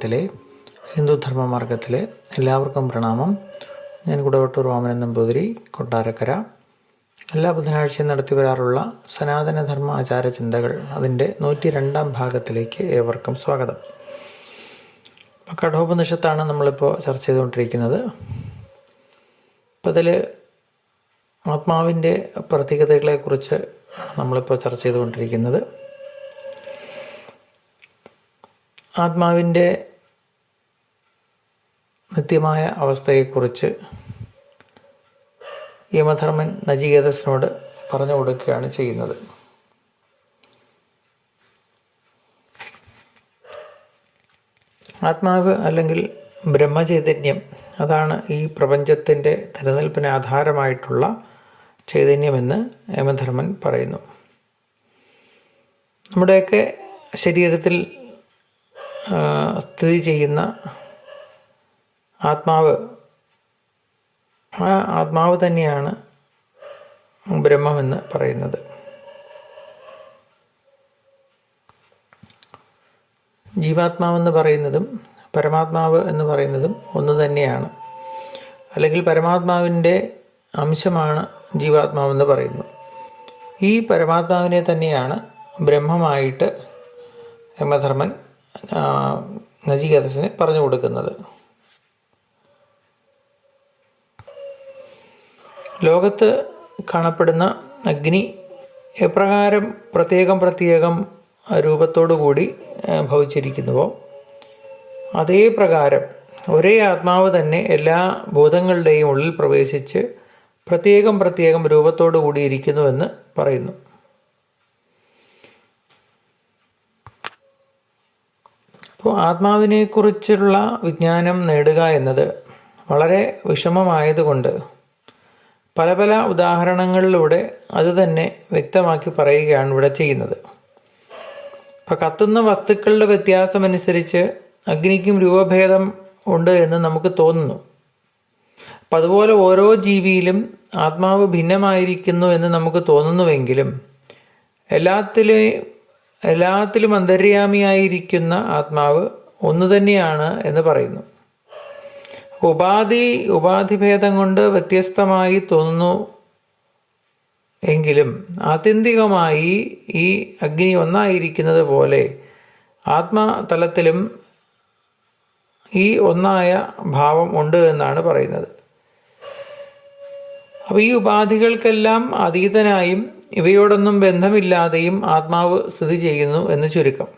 മാർഗത്തിലെ ഹിന്ദുധർമ്മ മാർഗത്തിലെ എല്ലാവർക്കും പ്രണാമം. ഞാൻ കുടവട്ടൂർ വാമനൻ നമ്പൂതിരി കൊട്ടാരക്കര. എല്ലാ ബുധനാഴ്ചയും നടത്തി വരാറുള്ള സനാതനധർമ്മ ആചാര ചിന്തകൾ അതിന്റെ നൂറ്റി രണ്ടാം ഭാഗത്തിലേക്ക് ഏവർക്കും സ്വാഗതം. കഠോപനിഷത്താണ് നമ്മളിപ്പോൾ ചർച്ച ചെയ്തുകൊണ്ടിരിക്കുന്നത്. അപ്പോൾ അതിൽ ആത്മാവിന്റെ പ്രത്യേകതകളെക്കുറിച്ച് നമ്മളിപ്പോൾ ചർച്ച ചെയ്തുകൊണ്ടിരിക്കുന്നത്. ആത്മാവിന്റെ നിത്യമായ അവസ്ഥയെക്കുറിച്ച് യമധർമ്മൻ നചികേതസിനോട് പറഞ്ഞു കൊടുക്കുകയാണ് ചെയ്യുന്നത്. ആത്മാവ് അല്ലെങ്കിൽ ബ്രഹ്മചൈതന്യം അതാണ് ഈ പ്രപഞ്ചത്തിന്റെ നിലനിൽപ്പിന് ആധാരമായിട്ടുള്ള ചൈതന്യമെന്ന് യമധർമ്മൻ പറയുന്നു. നമ്മുടെയൊക്കെ ശരീരത്തിൽ സ്ഥിതി ചെയ്യുന്ന ആത്മാവ് ആ ആത്മാവ് തന്നെയാണ് ബ്രഹ്മമെന്ന് പറയുന്നത്. ജീവാത്മാവെന്ന് പറയുന്നതും പരമാത്മാവ് എന്ന് പറയുന്നതും ഒന്ന് തന്നെയാണ്. അല്ലെങ്കിൽ പരമാത്മാവിന്റെ അംശമാണ് ജീവാത്മാവെന്ന് പറയുന്നു. ഈ പരമാത്മാവിനെ തന്നെയാണ് ബ്രഹ്മമായിട്ട് യമധർമ്മൻ ആ, പറഞ്ഞു കൊടുക്കുന്നത്. ലോകത്ത് കാണപ്പെടുന്ന അഗ്നി എപ്രകാരം പ്രത്യേകം പ്രത്യേകം രൂപത്തോടു കൂടി ഭവിച്ചിരിക്കുന്നുവോ? അതേ പ്രകാരം ഒരേ ആത്മാവ് തന്നെ എല്ലാ ഭൂതങ്ങളുടെയും ഉള്ളിൽ പ്രവേശിച്ച് പ്രത്യേകം പ്രത്യേകം രൂപത്തോടു കൂടി ഇരിക്കുന്നുവെന്ന് പറയുന്നു. അപ്പോൾ ആത്മാവിനെക്കുറിച്ചുള്ള വിജ്ഞാനം നേടുക എന്നത് വളരെ വിഷമമായതുകൊണ്ട് പല പല ഉദാഹരണങ്ങളിലൂടെ അത് തന്നെ വ്യക്തമാക്കി പറയുകയാണ് ഇവിടെ ചെയ്യുന്നത്. അപ്പം കത്തുന്ന വസ്തുക്കളുടെ വ്യത്യാസമനുസരിച്ച് അഗ്നിക്കും രൂപഭേദം ഉണ്ട് എന്ന് നമുക്ക് തോന്നുന്നു. അപ്പം അതുപോലെ ഓരോ ജീവിയിലും ആത്മാവ് ഭിന്നമായിരിക്കുന്നു എന്ന് നമുക്ക് തോന്നുന്നുവെങ്കിലും എല്ലാത്തിലെ എല്ലാത്തിലും അന്തര്യാമിയായിരിക്കുന്ന ആത്മാവ് ഒന്ന് തന്നെയാണ് എന്ന് പറയുന്നു. ഉപാധി ഉപാധിഭേദം കൊണ്ട് വ്യത്യസ്തമായി തോന്നുന്നു എങ്കിലും ആത്യന്തികമായി ഈ അഗ്നി ഒന്നായിരിക്കുന്നത് പോലെ ആത്മതലത്തിലും ഈ ഒന്നായ ഭാവം ഉണ്ട് എന്നാണ് പറയുന്നത്. അപ്പോൾ ഈ ഉപാധികൾക്കെല്ലാം അതീതനായും ഇവയോടൊന്നും ബന്ധമില്ലാതെയും ആത്മാവ് സ്ഥിതി ചെയ്യുന്നു എന്ന് ചുരുക്കം.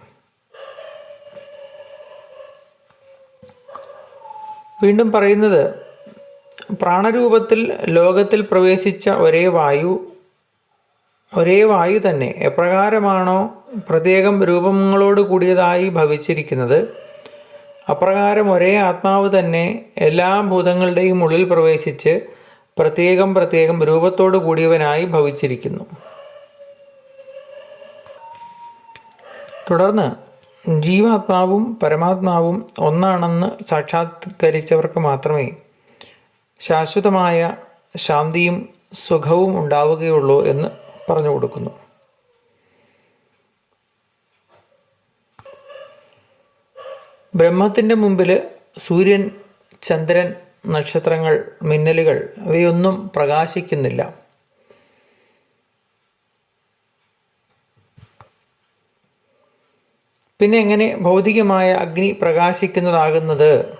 വീണ്ടും പറയുന്നത് പ്രാണരൂപത്തിൽ ലോകത്തിൽ പ്രവേശിച്ച ഒരേ വായു ഒരേ വായു തന്നെ എപ്രകാരമാണോ പ്രത്യേകം രൂപങ്ങളോട് കൂടിയതായി ഭവിച്ചിരിക്കുന്നത്? അപ്രകാരം ഒരേ ആത്മാവ് തന്നെ എല്ലാ ഭൂതങ്ങളുടെയും ഉള്ളിൽ പ്രവേശിച്ച് പ്രത്യേകം പ്രത്യേകം രൂപത്തോടു കൂടിയവനായി ഭവിച്ചിരിക്കുന്നു. തുടർന്ന് ജീവാത്മാവും പരമാത്മാവും ഒന്നാണെന്ന് സാക്ഷാത്കരിച്ചവർക്ക് മാത്രമേ ശാശ്വതമായ ശാന്തിയും സുഖവും ഉണ്ടാവുകയുള്ളൂ എന്ന് പറഞ്ഞു കൊടുക്കുന്നു. ബ്രഹ്മത്തിന്റെ മുമ്പിൽ സൂര്യൻ ചന്ദ്രൻ നക്ഷത്രങ്ങൾ മിന്നലുകൾ ഇവയൊന്നും പ്രകാശിക്കുന്നില്ല. പിന്നെ എങ്ങനെ ഭൗതികമായ അഗ്നി പ്രകാശിക്കുന്നതാകുന്നത്?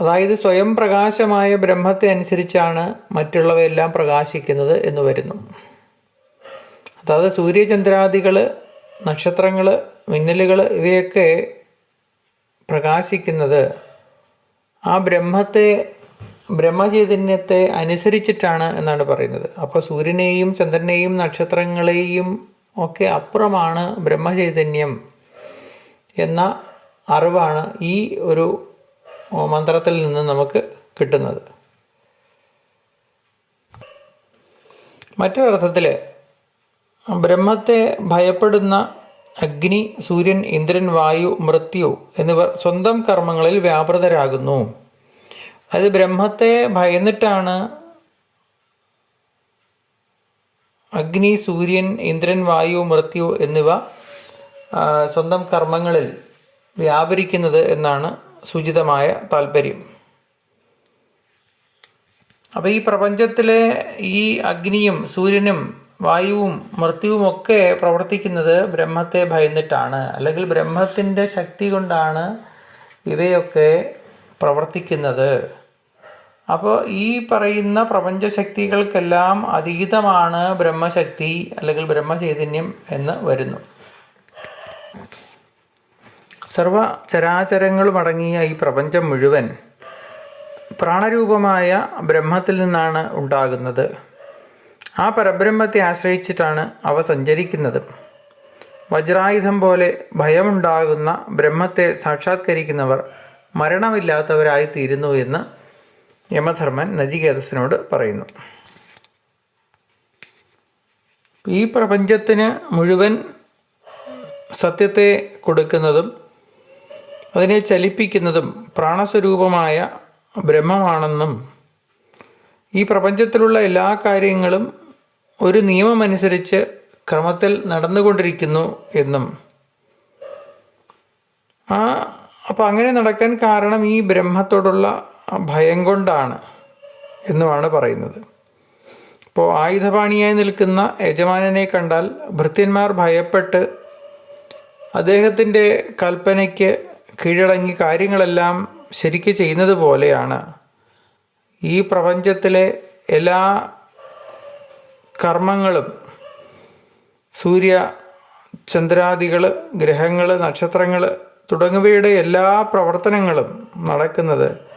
അതായത് സ്വയം പ്രകാശമായ ബ്രഹ്മത്തെ അനുസരിച്ചാണ് മറ്റുള്ളവയെല്ലാം പ്രകാശിക്കുന്നത് എന്ന് വരുന്നു. അതായത് സൂര്യചന്ദ്രാദികൾ നക്ഷത്രങ്ങൾ മിന്നലുകൾ ഇവയൊക്കെ പ്രകാശിക്കുന്നത്. ആ ബ്രഹ്മത്തെ ബ്രഹ്മചൈതന്യത്തെ അനുസരിച്ചിട്ടാണ് എന്നാണ് പറയുന്നത്. അപ്പോൾ സൂര്യനെയും ചന്ദ്രനെയും നക്ഷത്രങ്ങളെയും ഒക്കെ അപ്പുറമാണ് ബ്രഹ്മചൈതന്യം എന്ന അറിവാണ് ഈ ഒരു മന്ത്രത്തിൽ നിന്ന് നമുക്ക് കിട്ടുന്നത്. മറ്റൊരർത്ഥത്തിൽ ബ്രഹ്മത്തെ ഭയപ്പെടുന്ന അഗ്നി സൂര്യൻ ഇന്ദ്രൻ വായു മൃത്യു എന്നിവർ സ്വന്തം കർമ്മങ്ങളിൽ വ്യാപൃതരാകുന്നു. അത് ബ്രഹ്മത്തെ ഭയന്നിട്ടാണ് അഗ്നി സൂര്യൻ ഇന്ദ്രൻ വായു മൃത്യു എന്നിവ സ്വന്തം കർമ്മങ്ങളിൽ വ്യാപരിക്കുന്നത് എന്നാണ് സൂചിതമായ താല്പര്യം അപ്പോൾ ഈ പ്രപഞ്ചത്തിലെ ഈ അഗ്നിയും സൂര്യനും വായുവും മൃത്യുവുമൊക്കെ പ്രവർത്തിക്കുന്നത് ബ്രഹ്മത്തെ ഭയന്നിട്ടാണ്. അല്ലെങ്കിൽ ബ്രഹ്മത്തിന്റെ ശക്തി കൊണ്ടാണ് ഇവയൊക്കെ പ്രവർത്തിക്കുന്നത്. അപ്പോൾ ഈ പറയുന്ന പ്രപഞ്ചശക്തികൾക്കെല്ലാം അതീതമാണ് ബ്രഹ്മശക്തി അല്ലെങ്കിൽ ബ്രഹ്മചൈതന്യം എന്ന് വരുന്നു. സർവ ചരാചരങ്ങളും അടങ്ങിയ ഈ പ്രപഞ്ചം മുഴുവൻ പ്രാണരൂപമായ ബ്രഹ്മത്തിൽ നിന്നാണ് ഉണ്ടാകുന്നത്. ആ പരബ്രഹ്മത്തെ ആശ്രയിച്ചിട്ടാണ് അവ സഞ്ചരിക്കുന്നത്. വജ്രായുധം പോലെ ഭയമുണ്ടാകുന്ന ബ്രഹ്മത്തെ സാക്ഷാത്കരിക്കുന്നവർ മരണമില്ലാത്തവരായി തീരുന്നു എന്ന് യമധർമ്മൻ നജികേതസിനോട് പറയുന്നു. ഈ പ്രപഞ്ചത്തിന് മുഴുവൻ സത്യത്തെ കൊടുക്കുന്നതും അതിനെ ചലിപ്പിക്കുന്നതും പ്രാണസ്വരൂപമായ ബ്രഹ്മമാണെന്നും ഈ പ്രപഞ്ചത്തിലുള്ള എല്ലാ കാര്യങ്ങളും ഒരു നിയമമനുസരിച്ച് ക്രമത്തിൽ നടന്നുകൊണ്ടിരിക്കുന്നു എന്നും. ആ അപ്പം അങ്ങനെ നടക്കാൻ കാരണം ഈ ബ്രഹ്മത്തോടുള്ള ഭയം കൊണ്ടാണ് എന്നുമാണ് പറയുന്നത്. ഇപ്പോൾ ആയുധപാണിയായി നിൽക്കുന്ന യജമാനനെ കണ്ടാൽ ഭൃത്യന്മാർ ഭയപ്പെട്ട് അദ്ദേഹത്തിന്റെ കൽപ്പനയ്ക്ക് കീഴടങ്ങി കാര്യങ്ങളെല്ലാം ശരിക്ക് ചെയ്യുന്നത് പോലെയാണ് ഈ പ്രപഞ്ചത്തിലെ എല്ലാ കർമ്മങ്ങളും സൂര്യ ചന്ദ്രാദികൾ ഗ്രഹങ്ങൾ നക്ഷത്രങ്ങൾ തുടങ്ങിയവയുടെ എല്ലാ പ്രവർത്തനങ്ങളും നടക്കുന്നത്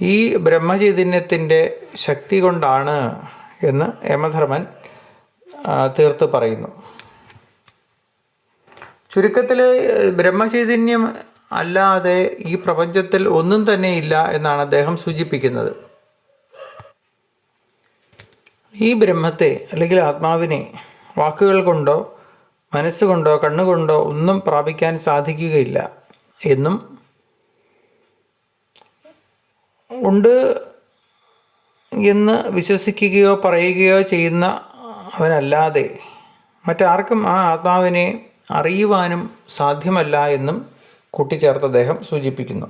ഈ ബ്രഹ്മചൈതന്യത്തിന്റെ ശക്തി കൊണ്ടാണ് എന്ന് യമധർമ്മൻ തീർത്ത് പറയുന്നു. ചുരുക്കത്തിൽ ബ്രഹ്മചൈതന്യം അല്ലാതെ ഈ പ്രപഞ്ചത്തിൽ ഒന്നും തന്നെ ഇല്ല എന്നാണ് അദ്ദേഹം സൂചിപ്പിക്കുന്നത്. ഈ ബ്രഹ്മത്തെ അല്ലെങ്കിൽ ആത്മാവിനെ വാക്കുകൾ കൊണ്ടോ മനസ്സുകൊണ്ടോ കണ്ണുകൊണ്ടോ ഒന്നും പ്രാപിക്കാൻ സാധിക്കുകയില്ല എന്നും ഉണ്ട് എന്ന് വിശ്വസിക്കുകയോ പറയുകയോ ചെയ്യുന്ന അവനല്ലാതെ മറ്റാർക്കും ആ ആത്മാവിനെ അറിയുവാനും സാധ്യമല്ല എന്നും കൂട്ടിച്ചേർത്ത് അദ്ദേഹം സൂചിപ്പിക്കുന്നു.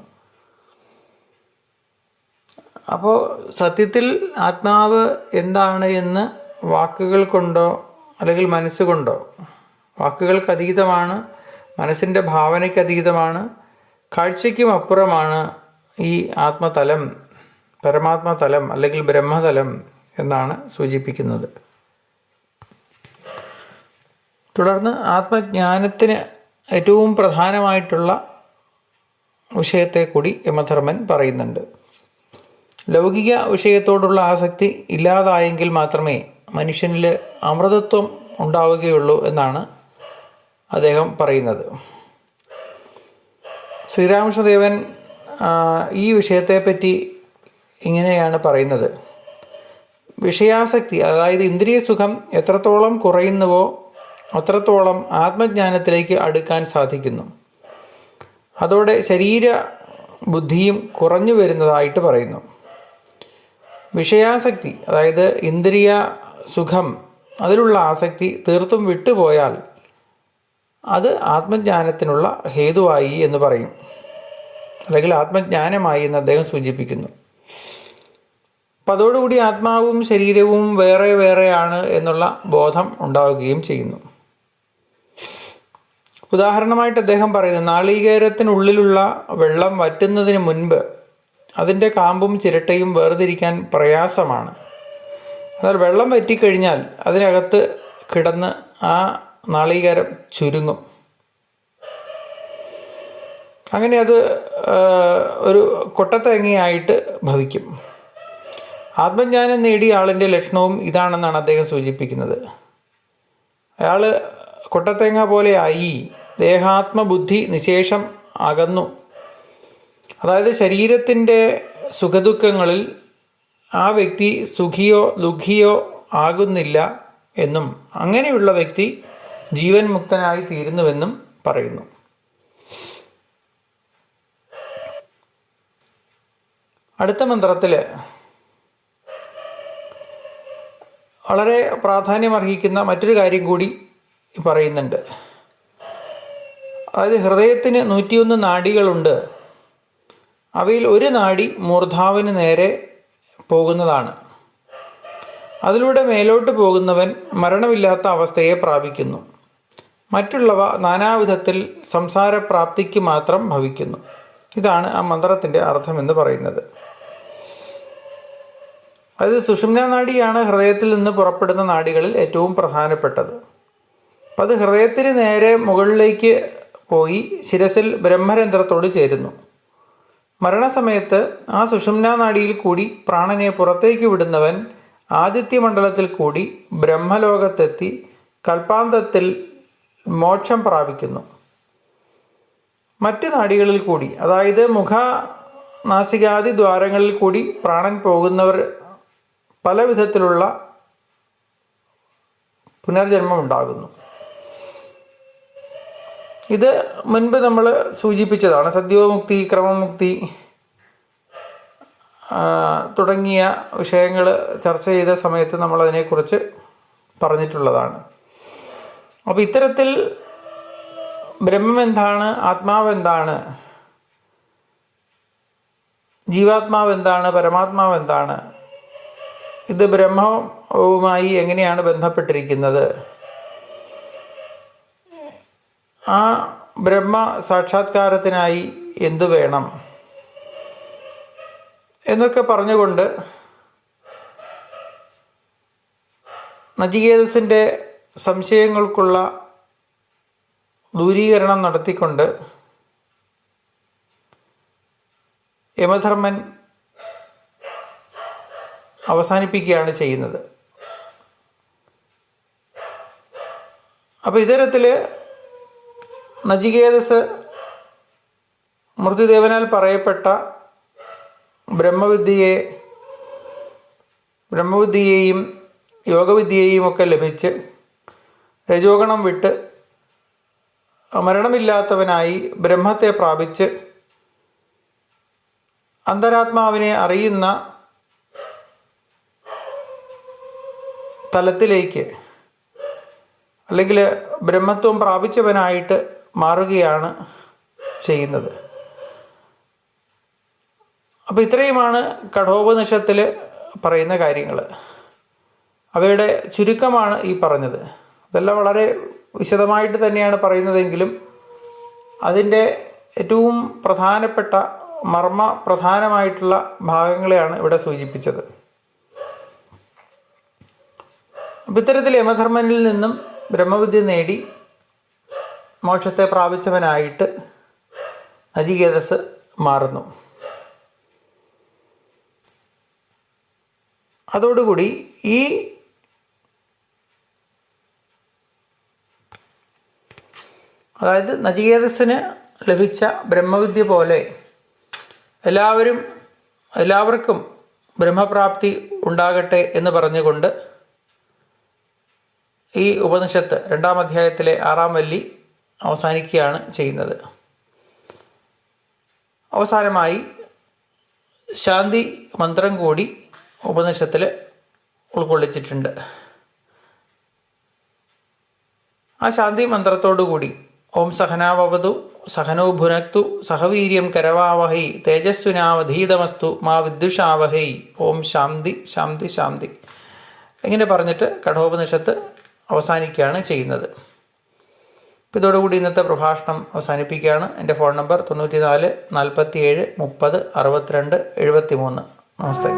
അപ്പോൾ സത്യത്തിൽ ആത്മാവ് എന്താണ് എന്ന് വാക്കുകൾ കൊണ്ടോ അല്ലെങ്കിൽ മനസ്സുകൊണ്ടോ വാക്കുകൾക്ക് അതീതമാണ് മനസ്സിന്റെ ഭാവനയ്ക്ക് അതീതമാണ് കാഴ്ചയ്ക്കും അപ്പുറമാണ് ഈ ആത്മതലം പരമാത്മതലം അല്ലെങ്കിൽ ബ്രഹ്മതലം എന്നാണ് സൂചിപ്പിക്കുന്നത്. തുടർന്ന് ആത്മജ്ഞാനത്തിന് ഏറ്റവും പ്രധാനമായിട്ടുള്ള വിഷയത്തെ കൂടി യമധർമ്മൻ പറയുന്നുണ്ട്. ലൗകിക വിഷയത്തോടുള്ള ആസക്തി ഇല്ലാതായെങ്കിൽ മാത്രമേ മനുഷ്യനിൽ അമൃതത്വം ഉണ്ടാവുകയുള്ളൂ എന്നാണ് അദ്ദേഹം പറയുന്നത്. ശ്രീരാമകൃഷ്ണദേവൻ ഈ വിഷയത്തെപ്പറ്റി ഇങ്ങനെയാണ് പറയുന്നത്. വിഷയാസക്തി അതായത് ഇന്ദ്രിയ സുഖം എത്രത്തോളം കുറയുന്നുവോ അത്രത്തോളം ആത്മജ്ഞാനത്തിലേക്ക് അടുക്കാൻ സാധിക്കുന്നു. അതോടെ ശരീര ബുദ്ധിയും കുറഞ്ഞു വരുന്നതായിട്ട് പറയുന്നു. വിഷയാസക്തി അതായത് ഇന്ദ്രിയ സുഖം അതിലുള്ള ആസക്തി തീർത്തും വിട്ടുപോയാൽ അത് ആത്മജ്ഞാനത്തിനുള്ള ഹേതുവായി എന്ന് പറയും. അല്ലെങ്കിൽ ആത്മജ്ഞാനമായി എന്ന് അദ്ദേഹം സൂചിപ്പിക്കുന്നു. അപ്പം അതോടുകൂടി ആത്മാവും ശരീരവും വേറെ വേറെയാണ് എന്നുള്ള ബോധം ഉണ്ടാവുകയും ചെയ്യുന്നു. ഉദാഹരണമായിട്ട് അദ്ദേഹം പറയുന്നു നാളികേരത്തിനുള്ളിലുള്ള വെള്ളം വറ്റുന്നതിന് മുൻപ് അതിന്റെ കാമ്പും ചിരട്ടയും വേർതിരിക്കാൻ പ്രയാസമാണ്. എന്നാൽ വെള്ളം വറ്റിക്കഴിഞ്ഞാൽ അതിനകത്ത് കിടന്ന് ആ നാളികേരം ചുരുങ്ങും. അങ്ങനെ അത് ഒരു കൊട്ടത്തേങ്ങയായിട്ട് ഭവിക്കും. ആത്മജ്ഞാനം നേടിയ ആളിന്റെ ലക്ഷണവും ഇതാണെന്നാണ് അദ്ദേഹം സൂചിപ്പിക്കുന്നത്. അയാൾ കൊട്ടത്തേങ്ങ ആയി ദേഹാത്മബുദ്ധി നിശേഷം അകന്നു. അതായത് ശരീരത്തിന്റെ സുഖദുഃഖങ്ങളിൽ ആ വ്യക്തി സുഖിയോ ദുഃഖിയോ ആകുന്നില്ല എന്നും അങ്ങനെയുള്ള വ്യക്തി ജീവൻ മുക്തനായി തീരുന്നുവെന്നും പറയുന്നു. അടുത്ത മന്ത്രത്തിൽ വളരെ പ്രാധാന്യമർഹിക്കുന്ന മറ്റൊരു കാര്യം കൂടി പറയുന്നുണ്ട്. അതായത് ഹൃദയത്തിന് നൂറ്റിയൊന്ന് നാഡികളുണ്ട് അവയിൽ ഒരു നാഡി മൂർധാവിന് നേരെ പോകുന്നതാണ്. അതിലൂടെ മേലോട്ട് പോകുന്നവൻ മരണമില്ലാത്ത അവസ്ഥയെ പ്രാപിക്കുന്നു. മറ്റുള്ളവ നാനാവിധത്തിൽ സംസാരപ്രാപ്തിക്ക് മാത്രം ഭവിക്കുന്നു. ഇതാണ് ആ മന്ത്രത്തിന്റെ അർത്ഥമെന്ന് പറയുന്നത്. അത് സുഷുമ്ന നാഡിയാണ് ഹൃദയത്തിൽ നിന്ന് പുറപ്പെടുന്ന നാഡികളിൽ ഏറ്റവും പ്രധാനപ്പെട്ടത്. അത് ഹൃദയത്തിന് നേരെ മുകളിലേക്ക് പോയി ശിരസിൽ ബ്രഹ്മരന്ധ്രത്തോട് ചേരുന്നു. മരണസമയത്ത് ആ സുഷുമ്ന നാഡിയിൽ കൂടി പ്രാണനെ പുറത്തേക്ക് വിടുന്നവൻ ആദിത്യമണ്ഡലത്തിൽ കൂടി ബ്രഹ്മലോകത്തെത്തി കൽപ്പാന്തത്തിൽ മോക്ഷം പ്രാപിക്കുന്നു. മറ്റ് നാടികളിൽ കൂടി അതായത് മുഖ നാസികാദി ദ്വാരങ്ങളിൽ കൂടി പ്രാണൻ പോകുന്നവർ പല വിധത്തിലുള്ള പുനർജന്മം ഉണ്ടാകുന്നു. ഇത് മുൻപ് നമ്മൾ സൂചിപ്പിച്ചതാണ്. സദ്യോമുക്തി ക്രമമുക്തി തുടങ്ങിയ വിഷയങ്ങൾ ചർച്ച ചെയ്ത സമയത്ത് നമ്മൾ അതിനെക്കുറിച്ച് പറഞ്ഞിട്ടുള്ളതാണ്. അപ്പോൾ ഇത്തരത്തിൽ ബ്രഹ്മം എന്താണ് ആത്മാവ് എന്താണ് ജീവാത്മാവ് എന്താണ് പരമാത്മാവ് എന്താണ് ഇത് ബ്രഹ്മവുമായി എങ്ങനെയാണ് ബന്ധപ്പെട്ടിരിക്കുന്നത്? ആ ബ്രഹ്മ സാക്ഷാത്കാരത്തിനായി എന്തു വേണം? എന്നൊക്കെ പറഞ്ഞുകൊണ്ട് നചികേതസിന്റെ സംശയങ്ങൾക്കുള്ള ദൂരീകരണം നടത്തിക്കൊണ്ട് യമധർമ്മൻ അവസാനിപ്പിക്കുകയാണ് ചെയ്യുന്നത്. അപ്പോൾ ഇത്തരത്തിൽ നജികേതസ് മൃത്യുദേവനാൽ പറയപ്പെട്ട ബ്രഹ്മവിദ്യയെ ബ്രഹ്മവിദ്യയെയും യോഗവിദ്യയെയും ഒക്കെ ലഭിച്ച് രജോഗണം വിട്ട് മരണമില്ലാത്തവനായി ബ്രഹ്മത്തെ പ്രാപിച്ച് അന്തരാത്മാവിനെ അറിയുന്ന തലത്തിലേക്ക് അല്ലെങ്കിൽ ബ്രഹ്മത്വം പ്രാപിച്ചവനായിട്ട് മാറുകയാണ് ചെയ്യുന്നത്. അപ്പോൾ ഇത്രയുമാണ് കഠോപനിഷത്തിൽ പറയുന്ന കാര്യങ്ങൾ. അവയുടെ ചുരുക്കമാണ് ഈ പറഞ്ഞത്. ഇതെല്ലാം വളരെ വിശദമായിട്ട് തന്നെയാണ് പറയുന്നതെങ്കിലും അതിന്റെ ഏറ്റവും പ്രധാനപ്പെട്ട മർമ്മ പ്രധാനമായിട്ടുള്ള ഭാഗങ്ങളെയാണ് ഇവിടെ സൂചിപ്പിച്ചത്. അപ്പം ഇത്തരത്തിൽ യമധർമ്മനിൽ നിന്നും ബ്രഹ്മവിദ്യ നേടി മോക്ഷത്തെ പ്രാപിച്ചവനായിട്ട് നചികേതസ് മാറുന്നു. അതോടുകൂടി ഈ അതായത് നചികേതസിന് ലഭിച്ച ബ്രഹ്മവിദ്യ പോലെ എല്ലാവരും എല്ലാവർക്കും ബ്രഹ്മപ്രാപ്തി ഉണ്ടാകട്ടെ എന്ന് പറഞ്ഞുകൊണ്ട് ഈ ഉപനിഷത്ത് രണ്ടാം അധ്യായത്തിലെ ആറാം വല്ലി അവസാനിക്കുകയാണ് ചെയ്യുന്നത്. അവസാനമായി ശാന്തി മന്ത്രം കൂടി ഉപനിഷത്തിൽ ഉൾക്കൊള്ളിച്ചിട്ടുണ്ട്. ആ ശാന്തി മന്ത്രത്തോടുകൂടി ഓം സഹനാവവതു സഹനോ ഭുനക്തു സഹവീര്യം കരവാവഹൈ തേജസ്വിനാവധീതമസ്തു മാ വിദ്യുഷാവഹൈ ഓം ശാന്തി ശാന്തി ശാന്തി. ഇങ്ങനെ പറഞ്ഞിട്ട് കഠോപനിഷത്ത് അവസാനിക്കുകയാണ് ചെയ്യുന്നത്. അപ്പോൾ ഇതോടുകൂടി ഇന്നത്തെ പ്രഭാഷണം അവസാനിപ്പിക്കുകയാണ്. എന്റെ ഫോൺ നമ്പർ തൊണ്ണൂറ്റി നാല് നാൽപ്പത്തി ഏഴ് മുപ്പത് അറുപത്തിരണ്ട് എഴുപത്തി മൂന്ന് നമസ്തേ.